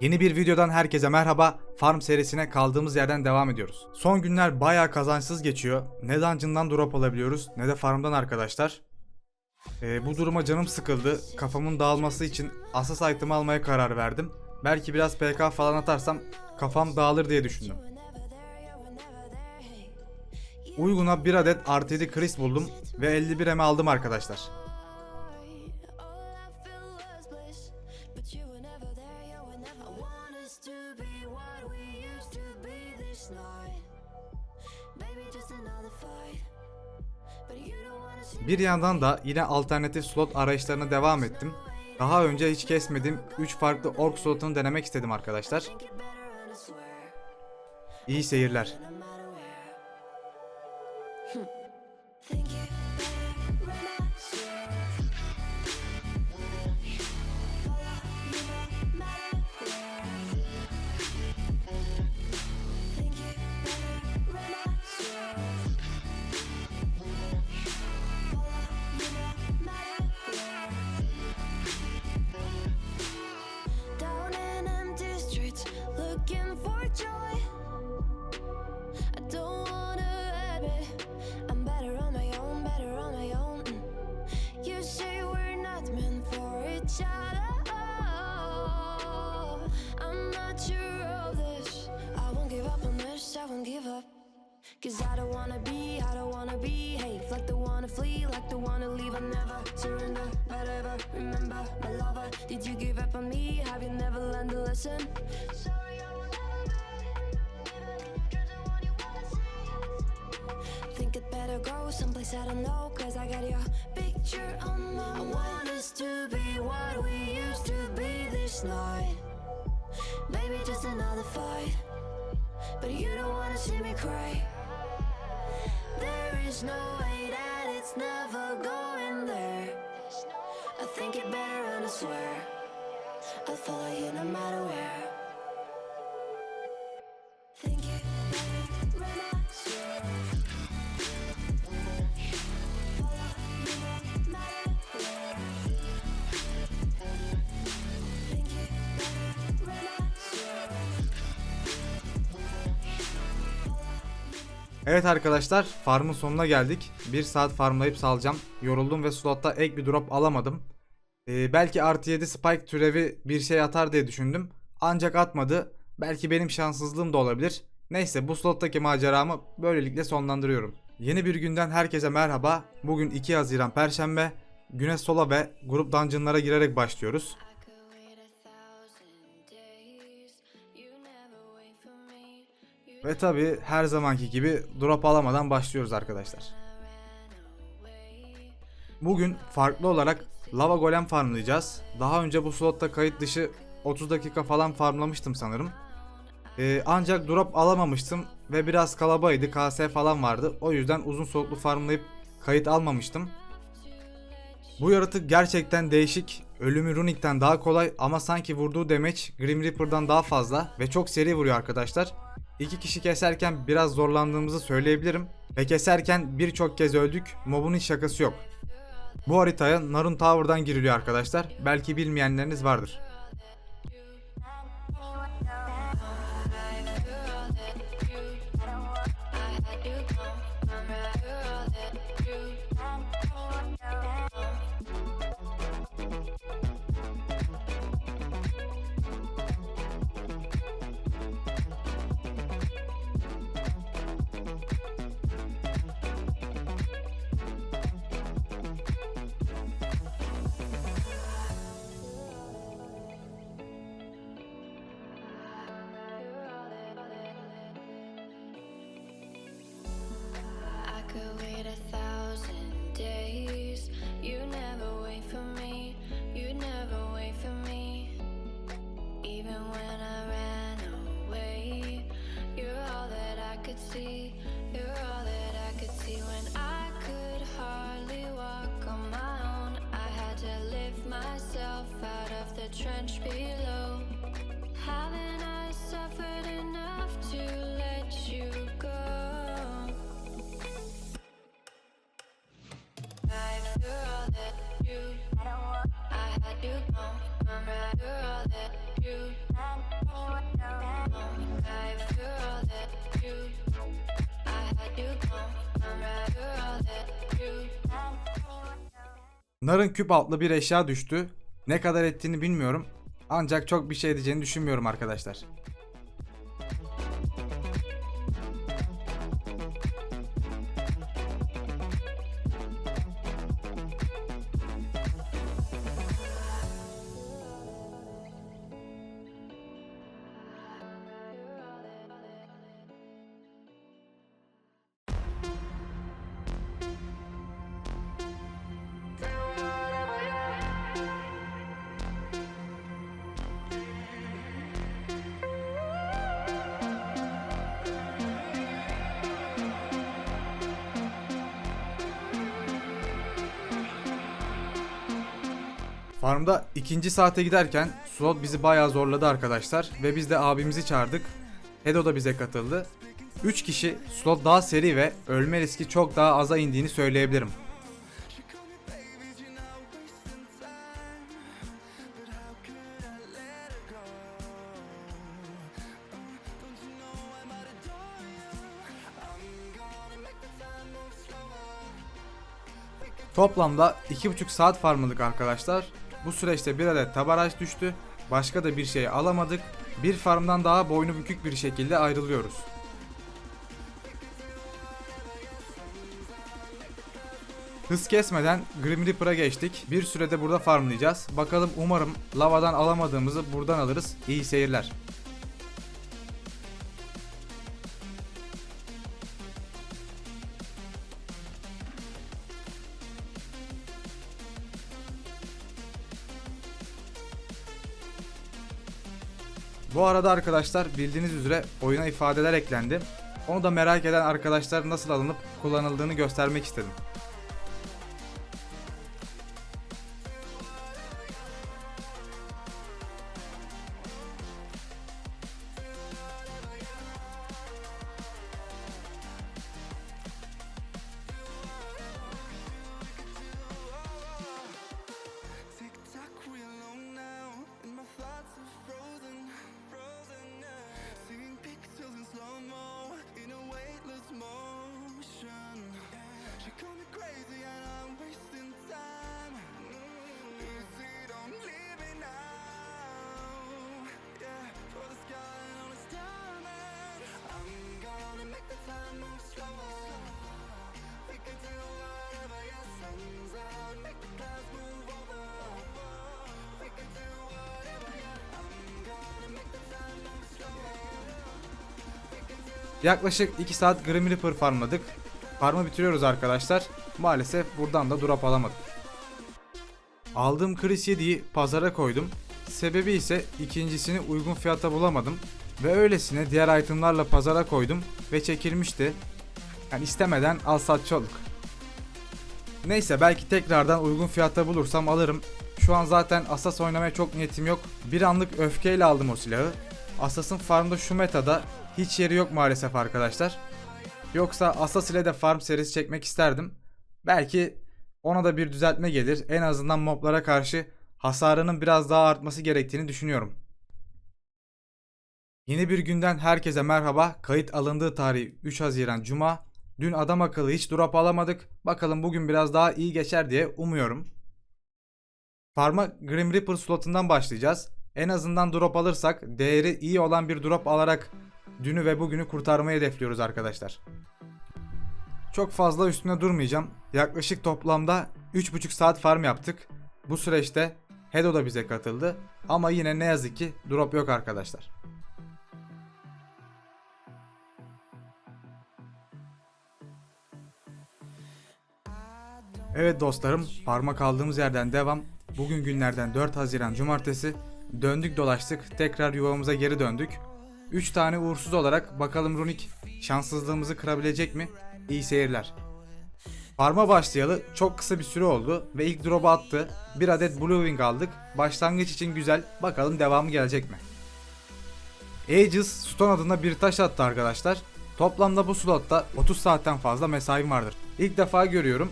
Yeni bir videodan herkese merhaba. Farm serisine kaldığımız yerden devam ediyoruz. Son günler bayağı kazançsız geçiyor. Ne dungeon'dan drop alabiliyoruz ne de farmdan arkadaşlar. Ee, bu duruma canım sıkıldı. Kafamın dağılması için asas item almaya karar verdim. Belki biraz PK falan atarsam kafam dağılır diye düşündüm. Uyguna bir adet 7 Chris buldum ve 51 eme aldım arkadaşlar. Bir yandan da yine alternatif slot arayışlarına devam ettim. Daha önce hiç kesmediğim 3 farklı ork slotunu denemek istedim arkadaşlar. İyi seyirler. Cause I don't wanna be, I don't wanna be, behave like the wanna flee, like the wanna leave. I never surrender, but ever remember my lover. Did you give up on me? Have you never learned a lesson? Sorry, I will never be. Think it better go someplace I don't know, cause I got your picture on my I want us to be what we used to be this night. Maybe just another fight. But you don't wanna see me cry. There is no way that it's never going there. I think it better and I swear I'll follow you no matter where. Evet arkadaşlar farmın sonuna geldik. 1 saat farmlayıp salacağım. Yoruldum ve slotta ek bir drop alamadım. Ee, belki artı 7 spike türevi bir şey atar diye düşündüm. Ancak atmadı. Belki benim şanssızlığım da olabilir. Neyse bu slottaki maceramı böylelikle sonlandırıyorum. Yeni bir günden herkese merhaba. Bugün 2 Haziran Perşembe. Güne sola ve grup dungeonlara girerek başlıyoruz. Ve tabi her zamanki gibi drop alamadan başlıyoruz arkadaşlar. Bugün farklı olarak lava golem farmlayacağız. Daha önce bu slotta kayıt dışı 30 dakika falan farmlamıştım sanırım. Ee, ancak drop alamamıştım ve biraz kalabaydı KS falan vardı. O yüzden uzun soluklu farmlayıp kayıt almamıştım. Bu yaratık gerçekten değişik. Ölümü Runik'ten daha kolay ama sanki vurduğu damage Grim Reaper'dan daha fazla ve çok seri vuruyor arkadaşlar. İki kişi keserken biraz zorlandığımızı söyleyebilirim. Ve keserken birçok kez öldük. Mobun hiç şakası yok. Bu haritaya Narun Tower'dan giriliyor arkadaşlar. Belki bilmeyenleriniz vardır. could wait a thousand days. You never wait for me, you never wait for me. Even when I ran away, you're all that I could see, you're all that I could see when I could hardly walk on my own. I had to lift myself out of the trench below. Having Narın küp altlı bir eşya düştü. Ne kadar ettiğini bilmiyorum. Ancak çok bir şey edeceğini düşünmüyorum arkadaşlar. Farmda ikinci saate giderken slot bizi bayağı zorladı arkadaşlar ve biz de abimizi çağırdık. Hedo da bize katıldı. 3 kişi slot daha seri ve ölme riski çok daha aza indiğini söyleyebilirim. Toplamda 2,5 saat farmladık arkadaşlar. Bu süreçte bir adet tabaraj düştü. Başka da bir şey alamadık. Bir farmdan daha boynu bükük bir şekilde ayrılıyoruz. Hız kesmeden Grim Reaper'a geçtik. Bir sürede burada farmlayacağız. Bakalım umarım lavadan alamadığımızı buradan alırız. İyi seyirler. Bu arada arkadaşlar bildiğiniz üzere oyuna ifadeler eklendi. Onu da merak eden arkadaşlar nasıl alınıp kullanıldığını göstermek istedim. Yaklaşık 2 saat Grim Reaper farmladık. Farmı bitiriyoruz arkadaşlar. Maalesef buradan da drop alamadık. Aldığım Chris 7'yi pazara koydum. Sebebi ise ikincisini uygun fiyata bulamadım. Ve öylesine diğer itemlarla pazara koydum ve çekilmişti. Yani istemeden al satçı olduk. Neyse belki tekrardan uygun fiyata bulursam alırım. Şu an zaten Asas oynamaya çok niyetim yok. Bir anlık öfkeyle aldım o silahı. Asas'ın farmda şu metada hiç yeri yok maalesef arkadaşlar. Yoksa Asas ile de farm serisi çekmek isterdim. Belki ona da bir düzeltme gelir. En azından moblara karşı hasarının biraz daha artması gerektiğini düşünüyorum. Yeni bir günden herkese merhaba. Kayıt alındığı tarih 3 Haziran Cuma. Dün adam akıllı hiç drop alamadık. Bakalım bugün biraz daha iyi geçer diye umuyorum. Farm'a Grim Reaper slotundan başlayacağız. En azından drop alırsak değeri iyi olan bir drop alarak dünü ve bugünü kurtarmayı hedefliyoruz arkadaşlar. Çok fazla üstüne durmayacağım. Yaklaşık toplamda 3,5 saat farm yaptık. Bu süreçte Hedo da bize katıldı. Ama yine ne yazık ki drop yok arkadaşlar. Evet dostlarım, farma kaldığımız yerden devam. Bugün günlerden 4 Haziran Cumartesi. Döndük dolaştık, tekrar yuvamıza geri döndük. 3 tane uğursuz olarak bakalım Runik şanssızlığımızı kırabilecek mi? İyi seyirler. Farma başlayalı çok kısa bir süre oldu ve ilk drop'u attı. Bir adet Blue Wing aldık. Başlangıç için güzel. Bakalım devamı gelecek mi? Aegis Stone adında bir taş attı arkadaşlar. Toplamda bu slotta 30 saatten fazla mesaim vardır. İlk defa görüyorum.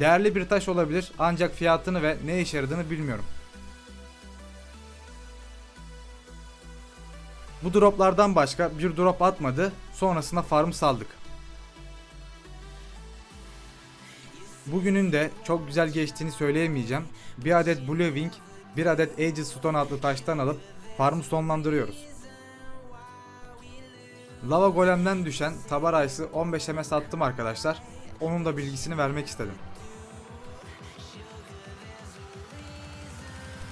Değerli bir taş olabilir ancak fiyatını ve ne işe yaradığını bilmiyorum. Bu droplardan başka bir drop atmadı. Sonrasında farm saldık. Bugünün de çok güzel geçtiğini söyleyemeyeceğim. Bir adet Blue Wing, bir adet Aegis Stone adlı taştan alıp farmı sonlandırıyoruz. Lava Golem'den düşen Tabar Ice'ı 15 MS attım arkadaşlar. Onun da bilgisini vermek istedim.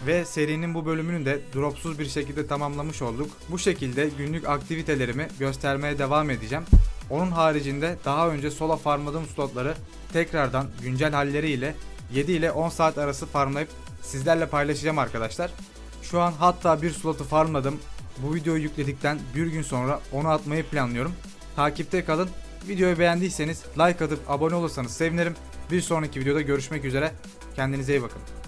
Ve serinin bu bölümünü de dropsuz bir şekilde tamamlamış olduk. Bu şekilde günlük aktivitelerimi göstermeye devam edeceğim. Onun haricinde daha önce sola farmladığım slotları tekrardan güncel halleriyle 7 ile 10 saat arası farmlayıp sizlerle paylaşacağım arkadaşlar. Şu an hatta bir slotu farmladım. Bu videoyu yükledikten bir gün sonra onu atmayı planlıyorum. Takipte kalın. Videoyu beğendiyseniz like atıp abone olursanız sevinirim. Bir sonraki videoda görüşmek üzere. Kendinize iyi bakın.